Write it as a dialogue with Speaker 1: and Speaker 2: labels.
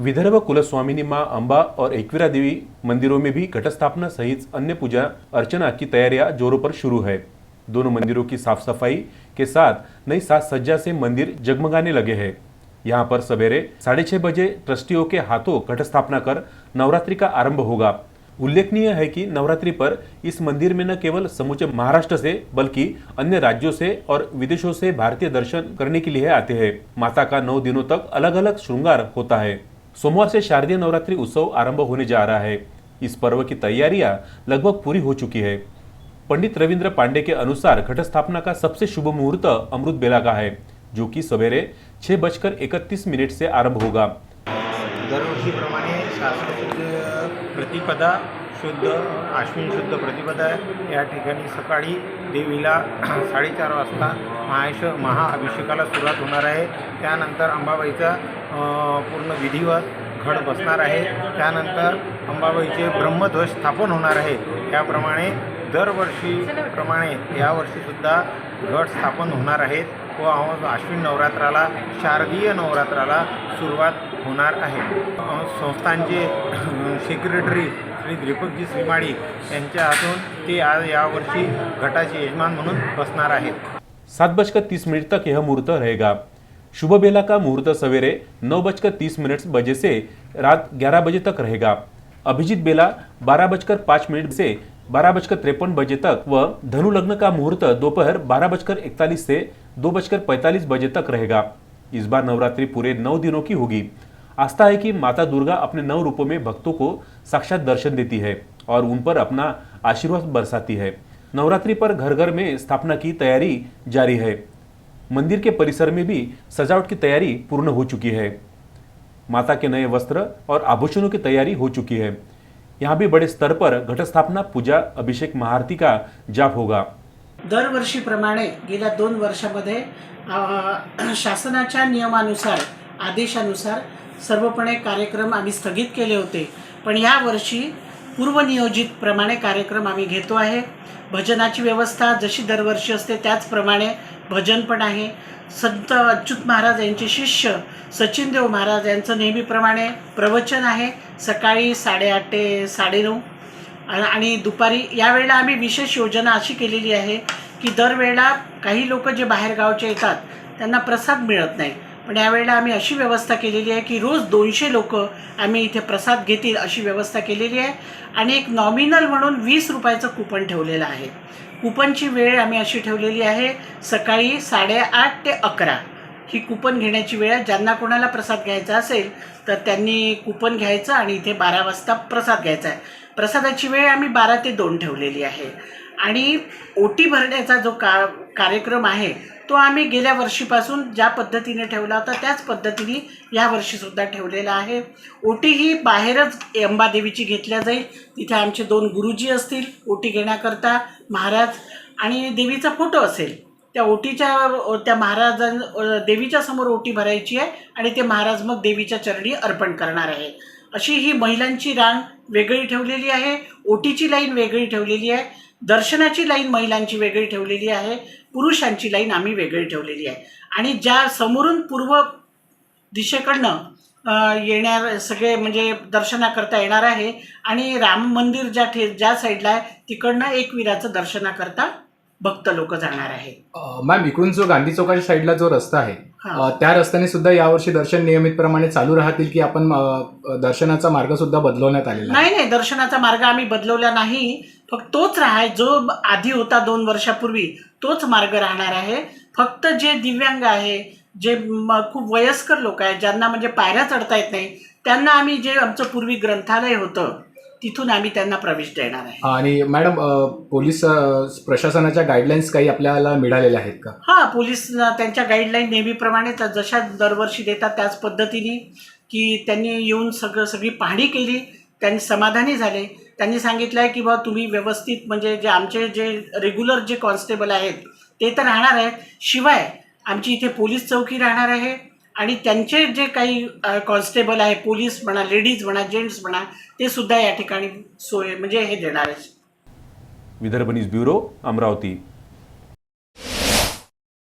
Speaker 1: विदर्भ कुलस्वामिनी माँ अम्बा और एकवीरा देवी मंदिरों में भी घट स्थापना सहित अन्य पूजा अर्चना की तैयारियाँ जोरों पर शुरू है। दोनों मंदिरों की साफ़ सफ़ाई के साथ नई साज सज्जा से मंदिर जगमगाने लगे हैं। यहाँ पर सवेरे साढ़े छह बजे ट्रस्टियों के हाथों घट स्थापना कर नवरात्रि का आरंभ होगा। उल्लेखनीय है कि नवरात्रि पर इस मंदिर में न केवल समूचे महाराष्ट्र से, बल्कि अन्य राज्यों से और विदेशों से भारतीय दर्शन करने के लिए आते हैं। माता का नौ दिनों तक अलग अलग श्रृंगार होता है। सोमवार से शारदीय नवरात्रि उत्सव आरंभ होने जा रहा है। इस पर्व की तैयारियाँ लगभग पूरी हो चुकी है। पंडित रविंद्र पांडे के अनुसार घट स्थापना का सबसे शुभ मुहूर्त अमृत बेला का है, जो कि सवेरे छह बजकर इकतीस मिनट से आरंभ होगा।
Speaker 2: दरवर्षीप्रमाणे शास्त्रोक्त प्रतिपदा शुद्ध आश्विन शुद्ध प्रतिपदा या ठिकाणी सकाळी देवीला साडेचार वाजता महाश महाअभिषेकाला सुरुवात होणार आहे. त्यानंतर अंबाबाईचा पूर्ण विधिवत घट बसणार आहे. त्यानंतर अंबाबाईचे ब्रह्मध्वज स्थापन होणार आहे. त्याप्रमाणे दरवर्षीप्रमाणे यावर्षीसुद्धा घट स्थापन होणार आहेत व आश्विन नवरात्राला शारदीय नवरात्राला सुरुवात होणार आहे. संस्थांचे संस्थानचे सेक्रेटरी आणि दीपकजी श्रीमाळी यांच्या हातून ते आज यावर्षी घटाचे यजमान म्हणून बसणार आहेत.
Speaker 1: सात बजकर तीस मिनट तक यह मुहूर्त रहेगा. शुभ बेला का मुहूर्त सवेरे नौ बजकर तीस मिनट बजे से रात ग्यारह बजे तक रहेगा। अभिजीत बेला बारह बजकर पाँच मिनट से बारह बजकर तिरपन बजे तक व धनु लग्न का मुहूर्त दोपहर बारह बजकर इकतालीस से दो बजकर पैंतालीस बजे तक रहेगा। इस बार नवरात्रि पूरे नौ दिनों की होगी। आस्था है कि माता दुर्गा अपने नौ रूपों में भक्तों को साक्षात दर्शन देती है और उन पर अपना आशीर्वाद बरसाती है। नवरात्रि पर घर घर में स्थापना की तैयारी जारी है। मंदिर के परिसर में भी सजावट की तैयारी पूर्ण हो चुकी है। माता के नए वस्त्र और आभूषणों की तैयारी हो चुकी है। यहाँ भी बड़े स्तर पर घट स्थापना पूजा, अभिषेक, महाआरती का जाप होगा।
Speaker 3: दरवर्षीप्रमाणे गेल्या दोन वर्षामध्ये शासनाच्या नियमानुसार, आदेशानुसार सर्वपणे कार्यक्रम आम्ही स्थगित केले होते. पण यावर्षी पूर्वनियोजितप्रमाणे कार्यक्रम आम्ही घेतो आहे. भजनाची व्यवस्था जशी दरवर्षी असते त्याचप्रमाणे भजन पण आहे. संत अच्युत महाराज यांचे शिष्य सचिनदेव महाराज यांचं नेहमीप्रमाणे प्रवचन आहे. सकाळी साडेआठ ते साडेनऊ. आणि- आणि दुपारी यावेळेला आम्ही विशेष योजना अशी केलेली आहे की दरवेळेला काही लोक जे बाहेरगावचे येतात त्यांना प्रसाद मिळत नाही. पण यावेळेला आम्ही अशी व्यवस्था केलेली आहे की रोज दोनशे लोक आम्ही इथे प्रसाद घेतील अशी व्यवस्था केलेली आहे. आणि एक नॉमिनल म्हणून वीस रुपयाचं कुपन ठेवलेलं आहे. कुपनची वेळ आम्ही अशी ठेवलेली आहे सकाळी साडेआठ ते अकरा. ही कुपन घेण्याची वेळ आहे. ज्यांना कोणाला प्रसाद घ्यायचा असेल तर त्यांनी कुपन घ्यायचं आणि इथे बारा वाजता प्रसाद घ्यायचा आहे. प्रसादाची वेळ आम्ही बारा ते दोन ठेवलेली आहे. आणि ओटी भरण्याचा जो का कार्यक्रम आहे तो आम्ही गेल्या वर्षीपासून ज्या पद्धतीने ठेवला होता त्याच पद्धतीने या वर्षीसुद्धा ठेवलेला आहे. ओटी ही बाहेरच अंबादेवीची घेतल्या जाईल. तिथे आमचे दोन गुरुजी असतील ओटी घेण्याकरता महाराज आणि देवीचा फोटो असेल. त्या ओटीच्या त्या महाराजां देवीच्या समोर ओटी भरायची आहे आणि ते महाराज मग देवीच्या चरणी अर्पण करणार आहे. अशी ही महिलांची रांग वेगळी ठेवलेली आहे. ओटीची लाईन वेगळी ठेवलेली आहे. दर्शनाची लाईन महिलांची वेगळी ठेवलेली आहे. पुरुषांची लाईन आम्ही वेगळी ठेवलेली आहे. आणि ज्या समोरून पूर्व दिशेकडनं येणार सगळे म्हणजे दर्शनाकरता येणार आहे आणि राम मंदिर ज्या ठे ज्या साईडला आहे तिकडनं एकविराचं दर्शनाकरता भक्त लोक जाणार आहे
Speaker 4: मॅम इकडून जो गांधी चौकाच्या साईडला जो रस्ता आहे त्या रस्त्याने सुद्धा यावर्षी दर्शन नियमितप्रमाणे चालू राहतील की आपण दर्शनाचा मार्ग सुद्धा बदलवण्यात आलेला
Speaker 3: नाही नाही दर्शनाचा मार्ग आम्ही बदलवला नाही. फक्त तोच राहाय जो आधी होता दोन वर्षापूर्वी तोच मार्ग राहणार आहे. फक्त जे दिव्यांग आहे जे खूप वयस्कर लोक आहेत ज्यांना म्हणजे पायऱ्या चढता येत नाही त्यांना आम्ही जे आमचं पूर्वी ग्रंथालय होतं तिथून आम्ही त्यांना प्रवेश देणार आहे.
Speaker 4: आणि मॅडम पोलीस प्रशासनाच्या गाईडलाईन्स काही आपल्याला मिळालेल्या आहेत का?
Speaker 3: हां पोलीस त्यांच्या गाईडलाईन नेहमीप्रमाणे जशा दरवर्षी देतात त्याच पद्धतीने की त्यांनी येऊन सगळं सगळी पाहणी केली त्यांनी समाधानी झाले. त्यांनी सांगितलं आहे की बा तुम्ही व्यवस्थित म्हणजे जे आमचे जे रेग्युलर जे कॉन्स्टेबल आहेत ते तर राहणार आहेत. शिवाय आमची इथे पोलीस चौकी राहणार आहे आणि त्यांचे जे काही कॉन्स्टेबल आहे पोलीस म्हणा लेडीज म्हणा जेंट्स म्हणा ते सुद्धा या ठिकाणी सोय म्हणजे हे देणार आहे
Speaker 1: विदर्भ न्यूज ब्युरो अमरावती.